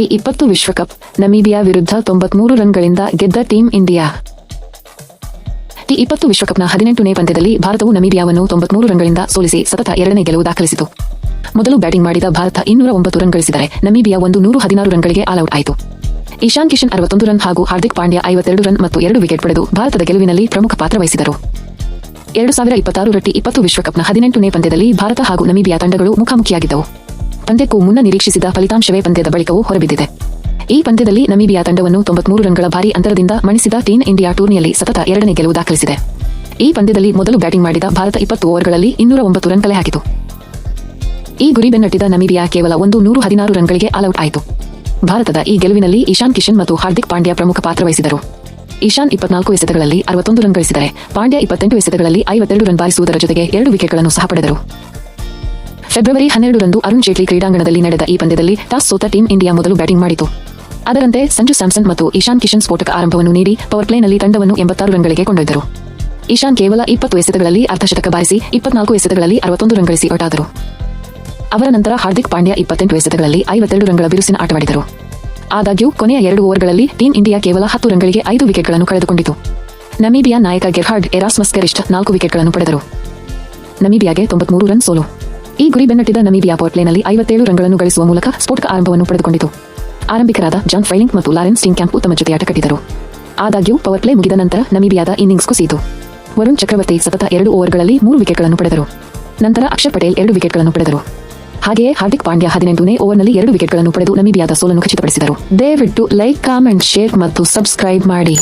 T ಇಪ್ಪತ್ತು ವಿಶ್ವಕಪ್. ನಮೀಬಿಯಾ ವಿರುದ್ಧ ತೊಂಬತ್ಮೂರು ರನ್ಗಳಿಂದ ಗೆದ್ದ ಟೀಂ ಇಂಡಿಯಾ. ಟಿ ಇಪ್ಪತ್ತು ವಿಶ್ವಕಪ್ನ ಹದಿನೆಂಟನೇ ಪಂದ್ಯದಲ್ಲಿ ಭಾರತವು ನಮೀಬಿಯಾವನ್ನು ತೊಂಬತ್ಮೂರು ರನ್ಗಳಿಂದ ಸೋಲಿಸಿ ಸತತ ಎರಡನೇ ಗೆಲುವು ದಾಖಲಿಸಿತು. ಮೊದಲು ಬ್ಯಾಟಿಂಗ್ ಮಾಡಿದ ಭಾರತ ಇನ್ನೂರ ಒಂಬತ್ತು ರನ್ ಗಳಿಸಿದರೆ ನಮೀಬಿಯಾ ಒಂದು ನೂರು ಹದಿನಾರು ರನ್ಗಳಿಗೆ ಆಲ್ಔಟ್ ಆಯಿತು. ಇಶಾನ್ ಕಿಶನ್ ಅರವತ್ತೊಂದು ರನ್ ಹಾಗೂ ಹಾರ್ದಿಕ್ ಪಾಂಡ್ಯ ಐವತ್ತೆರಡು ರನ್ ಮತ್ತು ಎರಡು ವಿಕೆಟ್ ಪಡೆದು ಭಾರತದ ಗೆಲುವಿನಲ್ಲಿ ಪ್ರಮುಖ ಪಾತ್ರ ವಹಿಸಿದರು. ಎರಡು ಸಾವಿರ ಇಪ್ಪತ್ತಾರು ರಟ್ಟಿ ಇಪ್ಪತ್ತು ವಿಶ್ವಕಪ್ನ ಹದಿನೆಂಟನೇ ಪಂದ್ಯದಲ್ಲಿ ಭಾರತ ಹಾಗೂ ನಮೀಬಿಯಾ ತಂಡಗಳು ಮುಖಾಮುಖಿಯಾಗಿದ್ದವು. ಪಂದ್ಯಕ್ಕೂ ಮುನ್ನ ನಿರೀಕ್ಷಿಸಿದ ಫಲಿತಾಂಶವೇ ಪಂದ್ಯದ ಬಳಿಕವೂ ಹೊರಬಿದ್ದಿದೆ. ಈ ಪಂದ್ಯದಲ್ಲಿ ನಮೀಬಿಯಾ ತಂಡವನ್ನು ತೊಂಬತ್ಮೂರು ರನ್ಗಳ ಭಾರಿ ಅಂತರದಿಂದ ಮಣಿಸಿದ ಟೀಮ್ ಇಂಡಿಯಾ ಟೂರ್ನಿಯಲ್ಲಿ ಸತತ ಎರಡನೇ ಗೆಲುವು ದಾಖಲಿಸಿದೆ. ಈ ಪಂದ್ಯದಲ್ಲಿ ಮೊದಲು ಬ್ಯಾಟಿಂಗ್ ಮಾಡಿದ ಭಾರತ ಇಪ್ಪತ್ತು ಓವರ್ಗಳಲ್ಲಿ ಇನ್ನೂರ ಒಂಬತ್ತು ರನ್ ಕಲೆ ಹಾಕಿತು. ಈ ಗುರಿ ಬೆನ್ನಟ್ಟಿದ ನಮೀಬಿಯಾ ಕೇವಲ ಒಂದು ನೂರು ಹದಿನಾರು ರನ್ಗಳಿಗೆ ಆಲ್ಔಟ್ ಆಯಿತು. ಭಾರತದ ಈ ಗೆಲುವಿನಲ್ಲಿ ಇಶಾನ್ ಕಿಶನ್ ಮತ್ತು ಹಾರ್ದಿಕ್ ಪಾಂಡ್ಯ ಪ್ರಮುಖ ಪಾತ್ರ ವಹಿಸಿದರು. ಇಶಾನ್ ಇಪ್ಪತ್ನಾಲ್ಕು ಎಸೆತಗಳಲ್ಲಿ ಅರವತ್ತೊಂದು ರನ್ ಗಳಿಸಿದರೆ ಪಾಂಡ್ಯ ಇಪ್ಪತ್ತೆಂಟು ಎಸೆತಗಳಲ್ಲಿ ಐವತ್ತೆರಡು ರನ್ ಬಾರಿಸುವುದರ ಜೊತೆಗೆ ಎರಡು ವಿಕೆಟ್ಗಳನ್ನು ಸಹ ಪಡೆದರು. ಫೆಬ್ರವರಿ ಹನ್ನೆರಡರಂದು ಅರುಣ್ ಜೇಟ್ಲಿ ಕ್ರೀಡಾಂಗಣದಲ್ಲಿ ನಡೆದ ಈ ಪಂದ್ಯದಲ್ಲಿ ಟಾಸ್ ಸೋತ ಟೀಂ ಇಂಡಿಯಾ ಮೊದಲು ಬ್ಯಾಟಿಂಗ್ ಮಾಡಿತು. ಅದರಂತೆ ಸಂಜು ಸ್ಯಾಮ್ಸನ್ ಮತ್ತು ಇಶಾನ್ ಕಿಶನ್ ಸ್ಫೋಟಕ ಆರಂಭವನ್ನು ನೀಡಿ ಪವರ್ ಪ್ಲೇನಲ್ಲಿ ತಂಡವನ್ನು ಎಂಬತ್ತಾರು ರನ್ಗಳಿಗೆ ಕೊಂಡೊಯ್ದರು. ಇಶಾನ್ ಕೇವಲ ಇಪ್ಪತ್ತು ಎಸೆತಗಳಲ್ಲಿ ಅರ್ಧಶತಕ ಬಾರಿಸಿ ಇಪ್ಪತ್ನಾಲ್ಕು ಎಸೆತಗಳಲ್ಲಿ ಅರವತ್ತೊಂದು ರನ್ ಗಳಿಸಿ ಅವರ ನಂತರ ಹಾರ್ದಿಕ್ ಪಾಂಡ್ಯ ಇಪ್ಪತ್ತೆಂಟು ಎಸೆತಗಳಲ್ಲಿ ಐವತ್ತೆರಡು ರನ್ಗಳ ಬಿರುಸಿನ ಆಟವಾಡಿದರು ಆದಾಗ್ಯೂ ಕೊನೆಯ ಎರಡು ಓವರ್ಗಳಲ್ಲಿ ಟೀಂ ಇಂಡಿಯಾ ಕೇವಲ ಹತ್ತು ರನ್ಗಳಿಗೆ ಐದು ವಿಕೆಟ್ಗಳನ್ನು ಕಳೆದುಕೊಂಡಿತು. ನಮೀಬಿಯಾ ನಾಯಕ ಗೆರ್ಹಾರ್ಡ್ ಎರಾಸ್ಮಸ್ ಗರಿಷ್ಠ ನಾಲ್ಕು ವಿಕೆಟ್ಗಳನ್ನು ಪಡೆದರು. ನಮೀಬಿಯಾಗೆ ತೊಂಬತ್ಮೂರು ರನ್ ಸೋಲು. ಈ ಗುರಿ ಬೆನ್ನಟ್ಟಿದ ನಮೀಬಿಯಾ ಪೋರ್ಟ್ಲೇನಲ್ಲಿ ಐವತ್ತೇಳು ರನ್ಗಳನ್ನು ಗಳಿಸುವ ಮೂಲಕ ಸ್ಫೋಟಕ ಆರಂಭವನ್ನು ಪಡೆದುಕೊಂಡಿತು. ಆರಂಭಿಕರಾದ ಜಾನ್ ಫೈಲಿಂಗ್ ಮತ್ತು ಲಾರೆನ್ಸ್ ಕ್ಯಾಂಪ್ ಉತ್ತಮ ಜೊತೆ ಆಟ ಕಟ್ಟಿದರು ಆದಾಗ್ಯೂ ಪವರ್ ಪ್ಲೇ ಮುಗಿದ ನಂತರ ನಮೀಬಿಯಾದ ಇನ್ನಿಂಗ್ಸ್ ಕುಸಿಯಿತು ವರುಣ್ ಚಕ್ರವರ್ತಿ ಸತತ ಎರಡು ಓವರ್ಗಳಲ್ಲಿ ಮೂರು ವಿಕೆಟ್ಗಳನ್ನು ಪಡೆದರು. ನಂತರ ಅಕ್ಷರ್ ಪಟೇಲ್ ಎರಡು ವಿಕೆಟ್ಗಳನ್ನು ಪಡೆದರು. ಹಾಗೆಯೇ ಹಾರ್ದಿಕ್ ಪಾಂಡ್ಯ ಹದಿನೆಂಟನೇ ಓವರ್ನಲ್ಲಿ ಎರಡು ವಿಕೆಟ್ಗಳನ್ನು ಪಡೆದು ನಮೀಬಿಯಾದ ಸೋಲನ್ನು ಖಚಿತಪಡಿಸಿದರು. ದಯವಿಟ್ಟು ಲೈಕ್, ಕಾಮೆಂಟ್, ಶೇರ್ ಮತ್ತು ಸಬ್ಸ್ಕ್ರೈಬ್ ಮಾಡಿ.